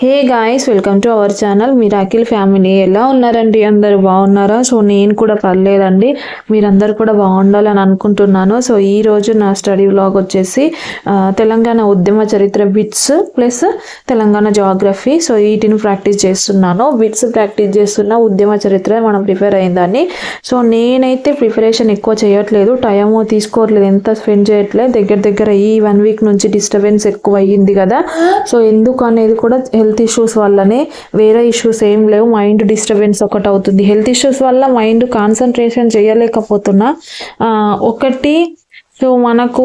Hey guys welcome to our channel. Miracle family ఎలా ఉన్నారండి? అందరు బాగున్నారా? సో నేను కూడా పర్లేదండి. మీరందరూ కూడా బాగుండాలని అనుకుంటున్నాను. సో ఈ రోజు నా స్టడీ వ్లాగ్ వచ్చేసి తెలంగాణ ఉద్యమ చరిత్ర bits plus Telangana geography. So వీటిని ప్రాక్టీస్ చేస్తున్నాను. బిట్స్ ప్రాక్టీస్ చేస్తున్న ఉద్యమ చరిత్ర మనం ప్రిపేర్ అయిందని సో నేనైతే ప్రిపరేషన్ ఎక్కువ చేయట్లేదు. టైం తీసుకోవట్లేదు. ఎంత స్పెండ్ చేయట్లేదు దగ్గర దగ్గర ఈ వన్ వీక్ నుంచి డిస్టర్బెన్స్ ఎక్కువ అయ్యింది కదా. సో ఎందుకు అనేది కూడా హెల్త్ ఇష్యూస్ వల్లనే వేరే ఇష్యూస్ ఏం లేవు. మైండ్ డిస్టర్బెన్స్ ఒకటి అవుతుంది. హెల్త్ ఇష్యూస్ వల్ల మైండ్ కాన్సన్ట్రేషన్ చేయలేకపోతున్నా. ఒకటి సో మనకు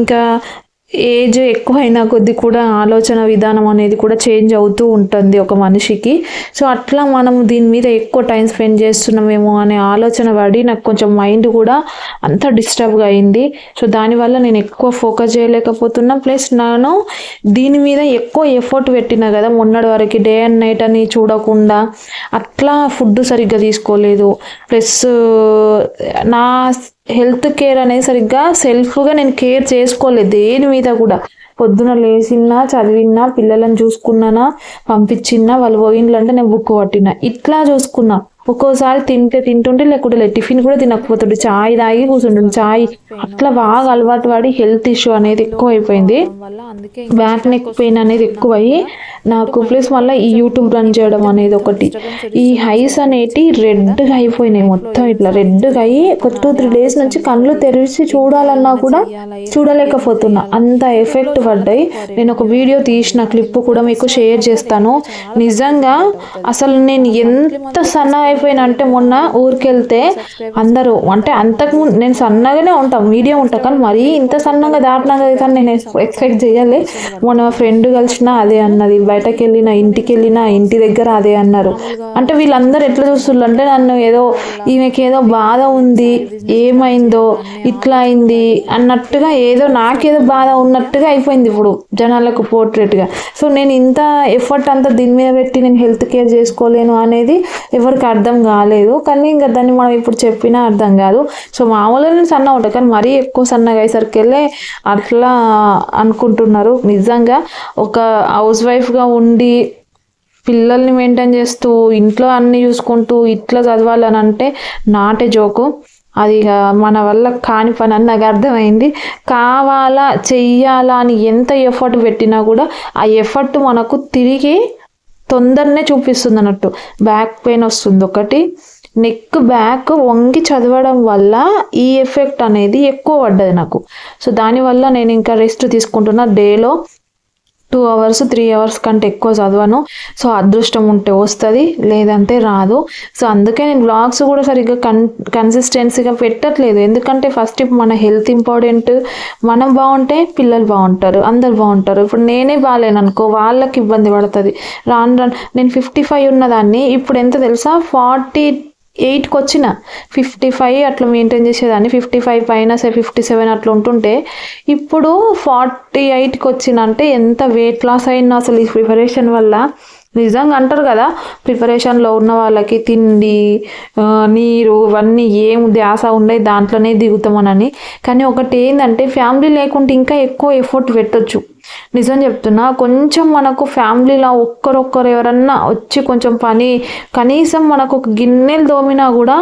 ఇంకా ఏజ్ ఎక్కువ అయినా కూడా ఆలోచన విధానం అనేది కూడా చేంజ్ అవుతూ ఉంటుంది ఒక మనిషికి. సో అట్లా మనం దీని మీద ఎక్కువ టైం స్పెండ్ చేస్తున్నామేమో అనే ఆలోచన పడి నాకు కొంచెం మైండ్ కూడా అంత డిస్టర్బ్గా అయింది. సో దానివల్ల నేను ఎక్కువ ఫోకస్ చేయలేకపోతున్నా. ప్లస్ నేను దీని మీద ఎక్కువ ఎఫర్ట్ పెట్టినా కదా మొన్నటి వరకు డే అండ్ నైట్ అని చూడకుండా అట్లా ఫుడ్ సరిగ్గా తీసుకోలేదు. ప్లస్ నా హెల్త్ కేర్ అనేది సరిగ్గా సెల్ఫ్గా నేను కేర్ చేసుకోలేదు దేని మీద కూడా. పొద్దున లేచినా చదివినా పిల్లలను చూసుకున్నానా పంపించినా వాళ్ళు పోయిండ్లంటే నేను బుక్ పట్టినా. ఇట్లా చూసుకున్నా. ఒక్కోసారి తింటే తింటుంటే లేకుంటే లేదు టిఫిన్ కూడా తినకపోతుండే. చాయ్ తాగి కూర్చుంటుండే. చాయ్ అట్లా బాగా అలవాటు పడి హెల్త్ ఇష్యూ అనేది ఎక్కువ అయిపోయింది బ్యాక్ నెక్ పెయిన్ అనేది ఎక్కువ అయ్యి నాకు ప్లస్ మళ్ళీ ఈ యూట్యూబ్ రన్ చేయడం అనేది ఒకటి. ఈ హైస్ అనేటి రెడ్గా అయిపోయినాయి మొత్తం ఇట్లా. రెడ్గా అయ్యి ఒక టూ త్రీ డేస్ నుంచి కళ్ళు తెరిచి చూడాలన్నా కూడా చూడలేకపోతున్నా. అంత ఎఫెక్ట్ పడ్డాయి. నేను ఒక వీడియో తీసిన క్లిప్ కూడా మీకు షేర్ చేస్తాను. నిజంగా అసలు నేను ఎంత సన్న అయిపోయినా అంటే మొన్న ఊరికి వెళ్తే అందరూ అంటే అంతకు ముందు నేను సన్నగానే ఉంటాను మీడియం ఉంటా కానీ మరీ ఇంత సన్నగా దాటినా కదా కానీ నేను ఎక్స్పెక్ట్ చేయాలి మొన్న మా ఫ్రెండ్ కలిసిన అదే అన్నది బయటకు వెళ్ళిన ఇంటికి వెళ్ళిన ఇంటి దగ్గర అదే అన్నారు. అంటే వీళ్ళందరూ ఎట్లా చూస్తున్నారు అంటే నన్ను ఏదో ఈమెకి ఏదో బాధ ఉంది ఏమైందో ఇట్లా అయింది అన్నట్టుగా ఏదో నాకేదో బాధ ఉన్నట్టుగా అయిపోయింది ఇప్పుడు జనాలకు పోర్ట్రేట్గా. సో నేను ఇంత ఎఫర్ట్ అంతా దీని మీద పెట్టి నేను హెల్త్ కేర్ చేసుకోలేను అనేది ఎవరికి అర్థం అర్థం కాలేదు. కానీ ఇంకా దాన్ని మనం ఇప్పుడు చెప్పినా అర్థం కాదు. సో మామూలుగా నేను సన్నగా ఉంటాయి కానీ మరీ ఎక్కువ సన్నగా అయ్యేసరికి వెళ్ళే అట్లా అనుకుంటున్నారు. నిజంగా ఒక హౌస్ వైఫ్గా ఉండి పిల్లల్ని మెయింటైన్ చేస్తూ ఇంట్లో అన్ని చూసుకుంటూ ఇట్లా చదవాలని అంటే నాటే జోకు. అది ఇక మన వల్ల కాని పని అని నాకు అర్థమైంది. కావాలా చెయ్యాలా అని ఎంత ఎఫర్ట్ పెట్టినా కూడా ఆ ఎఫర్ట్ మనకు తిరిగి తొందరనే చూపిస్తుంది అన్నట్టు బ్యాక్ పెయిన్ వస్తుంది ఒకటి. నెక్ బ్యాక్ వంగి చదవడం వల్ల ఈ ఎఫెక్ట్ అనేది ఎక్కువ పడ్డది నాకు. సో దానివల్ల నేను ఇంకా రెస్ట్ తీసుకుంటున్నా. డేలో టూ అవర్స్ త్రీ అవర్స్ కంటే ఎక్కువ చదవను. సో అదృష్టం ఉంటే వస్తుంది లేదంటే రాదు. సో అందుకే నేను బ్లాగ్స్ కూడా సరిగ్గా కన్ కన్సిస్టెన్సీగా పెట్టట్లేదు. ఎందుకంటే ఫస్ట్ ఇప్పుడు మన హెల్త్ ఇంపార్టెంట్ మనం బాగుంటే పిల్లలు బాగుంటారు అందరు బాగుంటారు. ఇప్పుడు నేనే బాగాలేను అనుకో వాళ్ళకి ఇబ్బంది పడుతుంది. రాను రాను. నేను ఫిఫ్టీ ఫైవ్ ఉన్నదాన్ని ఇప్పుడు ఎంత తెలుసా? ఫార్టీ ఎయిట్కి వచ్చిన ఫిఫ్టీ ఫైవ్ అట్లా మెయింటైన్ చేసేదాన్ని. ఫిఫ్టీ ఫైవ్ పైన సరే ఫిఫ్టీ సెవెన్ అట్లా ఉంటుంటే ఇప్పుడు ఫార్టీ ఎయిట్కి వచ్చిన అంటే ఎంత వెయిట్ లాస్ అయినా అసలు ఈ ప్రిపరేషన్ వల్ల నిజంగా అంటారు కదా ప్రిపరేషన్లో ఉన్న వాళ్ళకి తిండి నీరు ఇవన్నీ ఏం ధ్యాస ఉండే దాంట్లోనే దిగుతామనని కానీ ఒకటి ఏంటంటే ఫ్యామిలీ లేకుంటే ఇంకా ఎక్కువ ఎఫర్ట్ పెట్టొచ్చు. నిజం చెప్తున్నా కొంచెం మనకు ఫ్యామిలీలో ఒక్కరొక్కరు ఎవరన్నా వచ్చి కొంచెం పని కనీసం మనకు ఒక గిన్నెలు దోమినా కూడా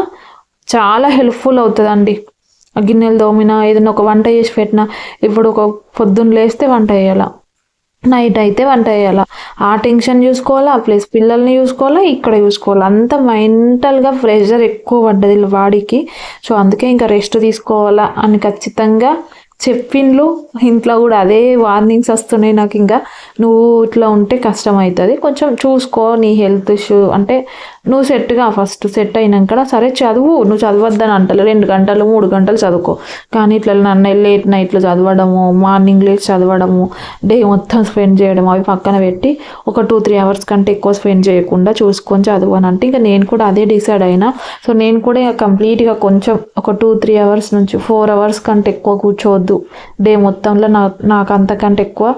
చాలా హెల్ప్ఫుల్ అవుతుందండి. ఆ గిన్నెలు దోమినా ఏదైనా ఒక వంట చేసి పెట్టినా ఇప్పుడు ఒక పొద్దున్న లేస్తే వంట చేయాలా? నైట్ అయితే వంట చేయాలా? ఆ టెన్షన్ చూసుకోవాలా? ప్లస్ పిల్లల్ని చూసుకోవాలా? ఇక్కడ చూసుకోవాలా? అంత మెంటల్గా ప్రెషర్ ఎక్కువ పడ్డది వాడికి. సో అందుకే ఇంకా రెస్ట్ తీసుకోవాలా అని ఖచ్చితంగా చెప్పిండ్లు. ఇంట్లో కూడా అదే వార్నింగ్స్ వస్తున్నాయి నాకు ఇంకా. నువ్వు ఇట్లా ఉంటే కష్టం అవుతుంది కొంచెం చూసుకో నీ హెల్త్ ఇష్యూ అంటే నువ్వు సెట్గా ఫస్ట్ సెట్ అయినాక సరే చదువు. నువ్వు చదవద్దని అంటలే. రెండు గంటలు మూడు గంటలు చదువుకో. కానీ ఇట్లా నన్ను లేట్ నైట్లో చదవడము మార్నింగ్ లేట్ చదవడము డే మొత్తం స్పెండ్ చేయడం అవి పక్కన పెట్టి ఒక టూ త్రీ అవర్స్ కంటే ఎక్కువ స్పెండ్ చేయకుండా చూసుకొని చదువు అని అంటే ఇంకా నేను కూడా అదే డిసైడ్ అయినా. సో నేను కూడా కంప్లీట్గా కొంచెం ఒక టూ త్రీ అవర్స్ నుంచి ఫోర్ అవర్స్ కంటే ఎక్కువ కూర్చోవద్దు డే మొత్తంలో నా నాకు అంతకంటే ఎక్కువ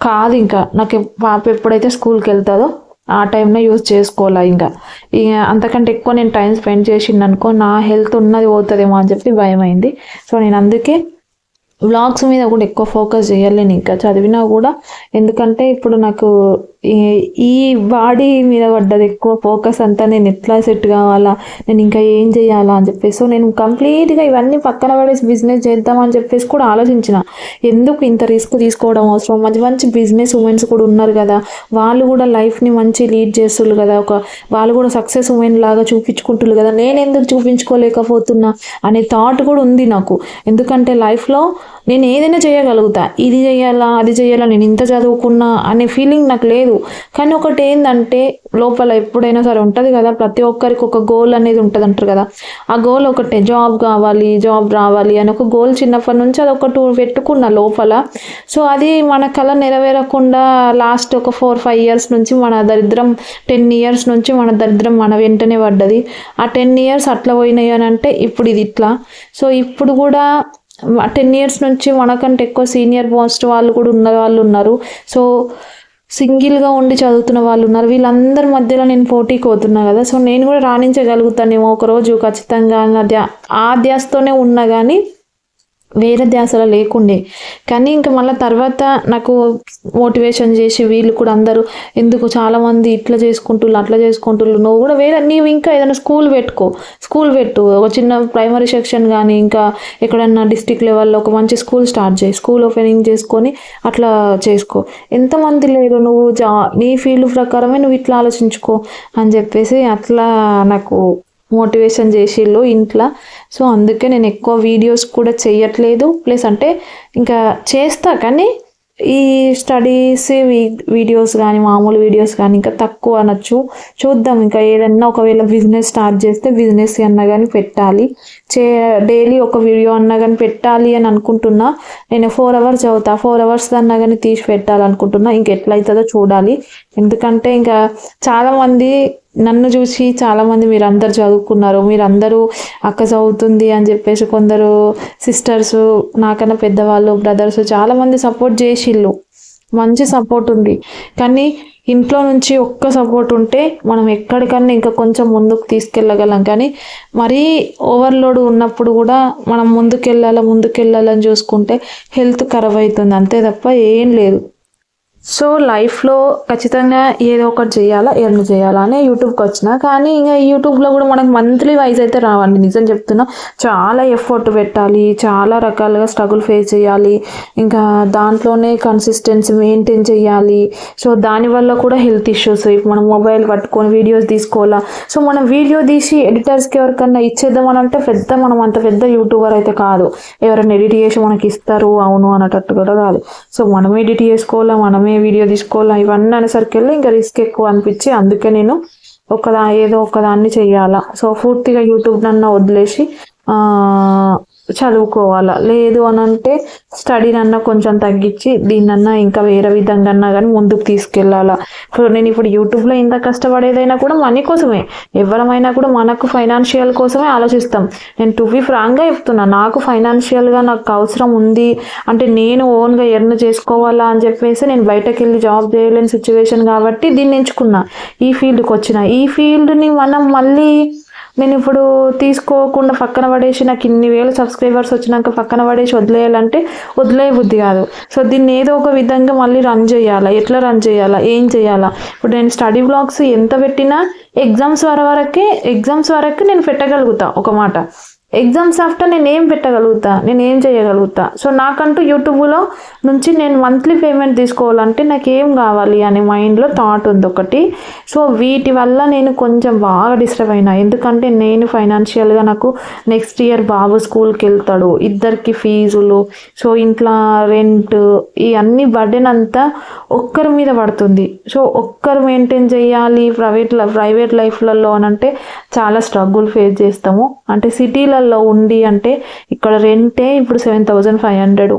కాదు ఇంకా. నాకు పాప ఎప్పుడైతే స్కూల్కి వెళ్తుందో ఆ టైంలో యూజ్ చేసుకోవాలా ఇంకా. ఇక అంతకంటే ఎక్కువ నేను టైం స్పెండ్ చేసింది అనుకో నా హెల్త్ ఉన్నది పోతుందేమో అని చెప్పి భయం అయింది సో నేను అందుకే వ్లాగ్స్ మీద కూడా ఎక్కువ ఫోకస్ చేయాలి నేను ఇంకా. చదివినా కూడా. ఎందుకంటే ఇప్పుడు నాకు ఈ- ఈ బాడీ మీద పడ్డది ఎక్కువ ఫోకస్ అంతా నేను ఎట్లా సెట్ కావాలా నేను ఇంకా ఏం చేయాలా అని చెప్పేసి. సో నేను కంప్లీట్గా ఇవన్నీ పక్కన పడేసి బిజినెస్ చేద్దామని చెప్పేసి కూడా ఆలోచించిన. ఎందుకు ఇంత రిస్క్ తీసుకోవడం అవసరం? మంచి మంచి బిజినెస్ ఉమెన్స్ కూడా ఉన్నారు కదా. వాళ్ళు కూడా లైఫ్ని మంచి లీడ్ చేస్తున్నారు కదా. ఒక వాళ్ళు కూడా సక్సెస్ ఉమెన్ లాగా చూపించుకుంటున్నారు కదా. నేను ఎందుకు చూపించుకోలేకపోతున్నా? అనే థాట్ కూడా ఉంది నాకు. ఎందుకంటే లైఫ్లో నేను ఏదైనా చేయగలుగుతా. ఇది చేయాలా అది చేయాలా నేను ఇంత చదువుకున్నా అనే ఫీలింగ్ నాకు లేదు. కానీ ఒకటి ఏంటంటే లోపల ఎప్పుడైనా సరే ఉంటుంది కదా ప్రతి ఒక్కరికి ఒక గోల్ అనేది ఉంటుంది అంటారు కదా. ఆ గోల్ ఒకటే జాబ్ కావాలి జాబ్ రావాలి అని ఒక గోల్ చిన్నప్పటి నుంచి అది ఒకటి పెట్టుకున్న లోపల. సో అది మన కళ నెరవేరకుండా లాస్ట్ ఒక ఫోర్ ఫైవ్ ఇయర్స్ నుంచి మన దరిద్రం టెన్ ఇయర్స్ నుంచి మన దరిద్రం మన వెంటనే పడ్డది. ఆ టెన్ ఇయర్స్ అట్లా పోయినాయి అని అంటే ఇప్పుడు ఇది ఇట్లా. సో ఇప్పుడు కూడా టెన్ ఇయర్స్ నుంచి మనకంటే ఎక్కువ సీనియర్ పోస్ట్ వాళ్ళు కూడా ఉన్న వాళ్ళు ఉన్నారు. సో సింగిల్గా ఉండి చదువుతున్న వాళ్ళు ఉన్నారు. వీళ్ళందరి మధ్యలో నేను పోటీకి పోతున్నా కదా. సో నేను కూడా రాణించగలుగుతానేమో ఒకరోజు ఖచ్చితంగా. నా ధ్యా ఆ ధ్యాసతోనే ఉన్నా కానీ వేరే ధ్యాసలో లేకుండే. కానీ ఇంకా మళ్ళీ తర్వాత నాకు మోటివేషన్ చేసి వీళ్ళు కూడా అందరూ ఎందుకు చాలామంది ఇట్లా చేసుకుంటుళ్ళు అట్లా చేసుకుంటుళ్ళు నువ్వు కూడా వేరే నీవు ఇంకా ఏదైనా స్కూల్ పెట్టుకో. స్కూల్ పెట్టు. ఒక చిన్న ప్రైమరీ సెక్షన్ కానీ ఇంకా ఎక్కడన్నా డిస్టిక్ లెవెల్లో ఒక మంచి స్కూల్ స్టార్ట్ చేయి. స్కూల్ ఓపెనింగ్ చేసుకొని అట్లా చేసుకో. ఎంతమంది లేరు నువ్వు జా నీ ఫీల్డ్ ప్రకారమే నువ్వు ఇట్లా ఆలోచించుకో అని చెప్పేసి అట్లా నాకు మోటివేషన్ చేసిళ్ళు ఇంట్లో. సో అందుకే నేను ఎక్కువ వీడియోస్ కూడా చేయట్లేదు ప్లస్ అంటే ఇంకా చేస్తా కానీ ఈ స్టడీస్ వీడియోస్ కానీ మామూలు వీడియోస్ కానీ ఇంకా తక్కువ అనొచ్చు. చూద్దాం ఇంకా ఏదన్నా ఒకవేళ బిజినెస్ స్టార్ట్ చేస్తే బిజినెస్ అన్నా కానీ పెట్టాలి. చే డైలీ ఒక వీడియో అన్నా కానీ పెట్టాలి అని అనుకుంటున్నా. నేను ఫోర్ అవర్స్ చదువుతా ఫోర్ అవర్స్ అన్నా కానీ తీసి పెట్టాలనుకుంటున్నా. ఇంక అవుతుందో చూడాలి. ఎందుకంటే ఇంకా చాలామంది నన్ను చూసి చాలామంది మీరందరూ చదువుకున్నారు మీరందరూ అక్క చదువుతుంది అని చెప్పేసి కొందరు సిస్టర్స్ నాకన్నా పెద్దవాళ్ళు బ్రదర్స్ చాలామంది సపోర్ట్ చేసిళ్ళు. మంచి సపోర్ట్ ఉంది. కానీ ఇంట్లో నుంచి ఒక్క సపోర్ట్ ఉంటే మనం ఎక్కడికన్నా ఇంకా కొంచెం ముందుకు తీసుకెళ్ళగలం. కానీ మరీ ఓవర్లోడ్ ఉన్నప్పుడు కూడా మనం ముందుకెళ్ళాలా ముందుకెళ్ళాలని చూసుకుంటే హెల్త్ ఖరాబ్ అవుతుంది. అంతే తప్ప ఏం లేదు. సో లైఫ్లో ఖచ్చితంగా ఏదో ఒకటి చేయాలా ఎర్న్ చేయాలా అనే యూట్యూబ్కి వచ్చిన. కానీ ఇంకా యూట్యూబ్లో కూడా మనకు మంత్లీ వైజ్ అయితే రావండి. నిజం చెప్తున్నా చాలా ఎఫర్ట్ పెట్టాలి చాలా రకాలుగా స్ట్రగుల్ ఫేస్ చేయాలి. ఇంకా దాంట్లోనే కన్సిస్టెన్సీ మెయింటైన్ చేయాలి. సో దానివల్ల కూడా హెల్త్ ఇష్యూస్ ఇప్పుడు మనం మొబైల్ పట్టుకొని వీడియోస్ తీసుకోవాలా. సో మనం వీడియో తీసి ఎడిటర్స్కి ఎవరికన్నా ఇచ్చేద్దామని అంటే పెద్ద మనం అంత పెద్ద యూట్యూబర్ అయితే కాదు. ఎవరైనా ఎడిట్ చేసి మనకి ఇస్తారు అవును అనేటట్టు కూడా కాదు. సో మనమే ఎడిట్ చేసుకోవాలా మనమే వీడియో తీసుకోవాలా ఇవన్నీ అనేసరికి ఇంకా రిస్క్ ఎక్కువ అనిపించి అందుకే నేను ఒకదా ఏదో ఒకదాన్ని చేయాలా సో పూర్తిగా యూట్యూబ్ నన్న వదిలేసి చదువుకోవాలా? లేదు అని అంటే స్టడీనన్నా కొంచెం తగ్గించి దీన్నన్నా ఇంకా వేరే విధంగా అన్నా కానీ ముందుకు తీసుకెళ్ళాలా? ఇప్పుడు నేను ఇప్పుడు యూట్యూబ్లో ఇంత కష్టపడేదైనా కూడా మనీ కోసమే. ఎవరమైనా కూడా మనకు ఫైనాన్షియల్ కోసమే ఆలోచిస్తాం. నేను టు బి ఫ్రాంక్గా చెప్తున్నా నాకు ఫైనాన్షియల్గా నాకు అవసరం ఉంది అంటే నేను ఓన్గా ఎర్న్ చేసుకోవాలా అని చెప్పేసి నేను బయటకు వెళ్ళి జాబ్ చేయలేని సిచ్యువేషన్ కాబట్టి దీన్ని ఎంచుకున్నా. ఈ ఫీల్డ్కి వచ్చిన ఈ ఫీల్డ్ని మనం మళ్ళీ నేను ఇప్పుడు తీసుకోకుండా పక్కన పడేసి నాకు ఇన్ని వేలు సబ్స్క్రైబర్స్ వచ్చినాక పక్కన పడేసి వదిలేయాలంటే వదిలే బుద్ధి కాదు. సో దీన్ని ఏదో ఒక విధంగా మళ్ళీ రన్ చేయాలా? ఎట్లా రన్ చేయాలా? ఏం చేయాలా? ఇప్పుడు నేను స్టడీ బ్లాగ్స్ ఎంత పెట్టినా ఎగ్జామ్స్ వర వరకే ఎగ్జామ్స్ వరకు నేను పెట్టగలుగుతా ఒక మాట. ఎగ్జామ్స్ ఆఫ్టర్ నేను ఏం పెట్టగలుగుతా? నేను ఏం చేయగలుగుతా? సో నాకంటూ యూట్యూబ్లో నుంచి నేను మంత్లీ పేమెంట్ తీసుకోవాలంటే నాకు ఏం కావాలి అనే మైండ్లో థాట్ ఉంది ఒకటి. సో వీటి వల్ల నేను కొంచెం బాగా డిస్టర్బ్ అయినా. ఎందుకంటే నేను ఫైనాన్షియల్గా నాకు నెక్స్ట్ ఇయర్ బాబు స్కూల్కి వెళ్తాడు. ఇద్దరికి ఫీజులు సో ఇంట్లో రెంట్ ఈ అన్ని బర్డెన్ అంతా ఒక్కరి మీద పడుతుంది. సో ఒక్కరు మెయింటైన్ చేయాలి ప్రైవేట్ ప్రైవేట్ లైఫ్లలో అంటే చాలా స్ట్రగుల్ ఫేస్ చేస్తాము. అంటే సిటీలో సిటీలలో ఉండి అంటే ఇక్కడ రెంటే ఇప్పుడు seven thousand five hundred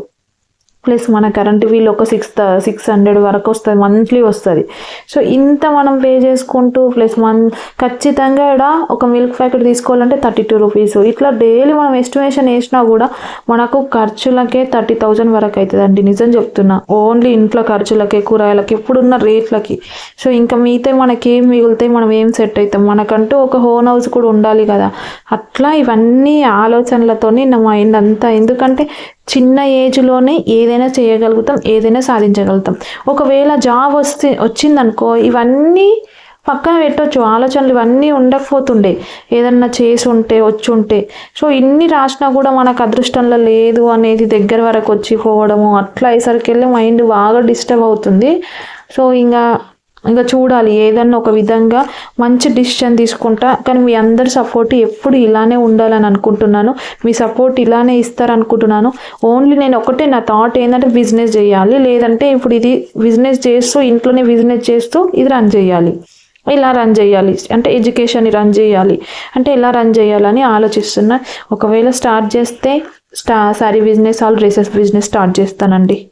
plus మన కరెంట్ బిల్ ఒక సిక్స్ సిక్స్ హండ్రెడ్ వరకు వస్తుంది మంత్లీ వస్తుంది. సో ఇంత మనం పే చేసుకుంటూ ప్లస్ మన్ ఖచ్చితంగా ఇక్కడ ఒక మిల్క్ ప్యాకెట్ తీసుకోవాలంటే థర్టీ టూ రూపీస్ ఇట్లా డైలీ మనం ఎస్టిమేషన్ వేసినా కూడా మనకు ఖర్చులకే థర్టీ థౌజండ్ వరకు అవుతుందండి నిజం చెప్తున్నా. ఓన్లీ ఇంట్లో ఖర్చులకే కూరగాయలకి ఇప్పుడున్న రేట్లకి. సో ఇంకా మిగతా మనకి ఏం మిగులుతాయి మనం ఏం సెట్ అవుతాం? మనకంటూ ఒక హోన్ హౌస్ కూడా ఉండాలి కదా. అట్లా ఇవన్నీ ఆలోచనలతో నా మైండ్ అంతా. ఎందుకంటే చిన్న ఏజ్లోనే ఏదైనా చేయగలుగుతాం ఏదైనా సాధించగలుగుతాం. ఒకవేళ జాబ్ వస్తే వచ్చిందనుకో ఇవన్నీ పక్కన పెట్టవచ్చు ఆలోచనలు ఇవన్నీ ఉండకపోతుండే. ఏదన్నా చేసి ఉంటే వచ్చి ఉంటే సో ఇన్ని రాసినా కూడా మనకు అదృష్టంలో లేదు అనేది దగ్గర వరకు వచ్చి పోవడము అట్లా అయ్యేసరికి వెళ్ళి మైండ్ బాగా డిస్టర్బ్ అవుతుంది. సో ఇంకా ఇంకా చూడాలి ఏదన్నా ఒక విధంగా మంచి డిసిషన్ తీసుకుంటా. కానీ మీ అందరి సపోర్ట్ ఎప్పుడు ఇలానే ఉండాలని అనుకుంటున్నాను. మీ సపోర్ట్ ఇలానే ఇస్తారనుకుంటున్నాను. ఓన్లీ నేను ఒకటే నా థాట్ ఏంటంటే బిజినెస్ చేయాలి. లేదంటే ఇప్పుడు ఇది బిజినెస్ చేస్తూ ఇంట్లోనే బిజినెస్ చేస్తూ ఇది రన్ చేయాలి. ఇలా రన్ చేయాలి. అంటే ఎడ్యుకేషన్ రన్ చేయాలి. అంటే ఇలా రన్ చేయాలని ఆలోచిస్తున్నా. ఒకవేళ స్టార్ట్ చేస్తే స్టా sorry business all dresses business start చేస్తానండి.